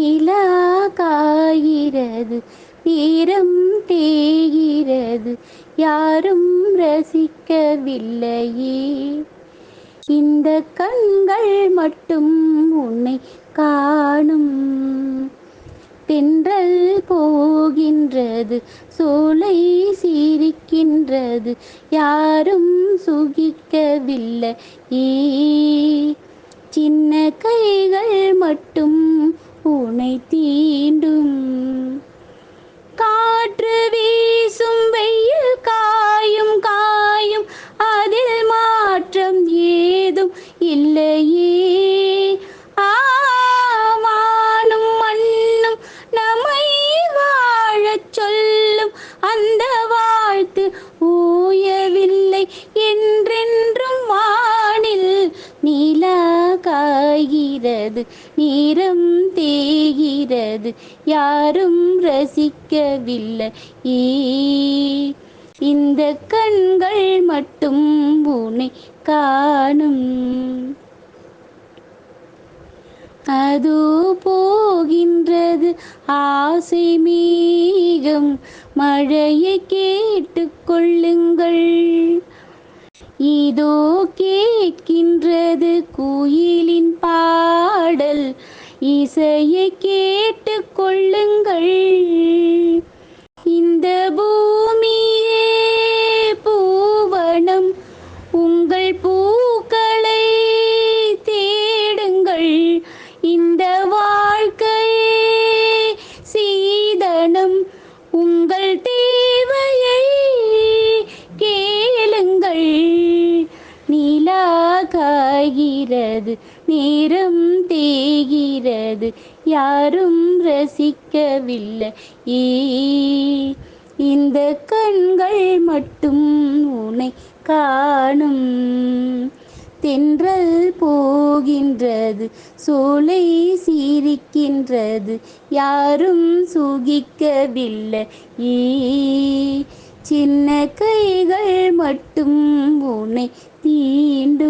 நிலா காய்கிறது நேரம் தேகிறது யாரும் ரசிக்கவில்லையே. இந்த கண்கள் மட்டும் உன்னை காணும். தென்றல் போகின்றது சோலை சிரிக்கின்றது யாரும் சுகிக்கவில்லை ஏ சின்ன கைகள் மட்டும் பூனை தீண்டும். காற்று வீசும் வெயில் காயும் காயும். அதில் மாற்றம் ஏதும் இல்லையே. தேய்கிறது நீரம் தேய்கிறது. யாரும் ரசிக்கவில்லை. ஏ இந்த கண்கள் மட்டும் உன்னை காணும். அது போகின்றது ஆசை மேகம். மழையை கேட்டுக்கொள்ளுங்கள் இதோ கேட்கின்றது குயிலின் பாடல். இசையை கேட்டு கொள்ளுங்கள். காய்கிறது நேரம் தேகிறது யாரும் ரசிக்கவில்லை. ஏ இந்த கண்கள் மட்டும் உனை காணும். தென்றல் போகின்றது சோலை சிரிக்கின்றது. யாரும் சுகிக்கவில்லை. ஏ சின்ன கைகள் மட்டும் உன்னை தீண்டும்.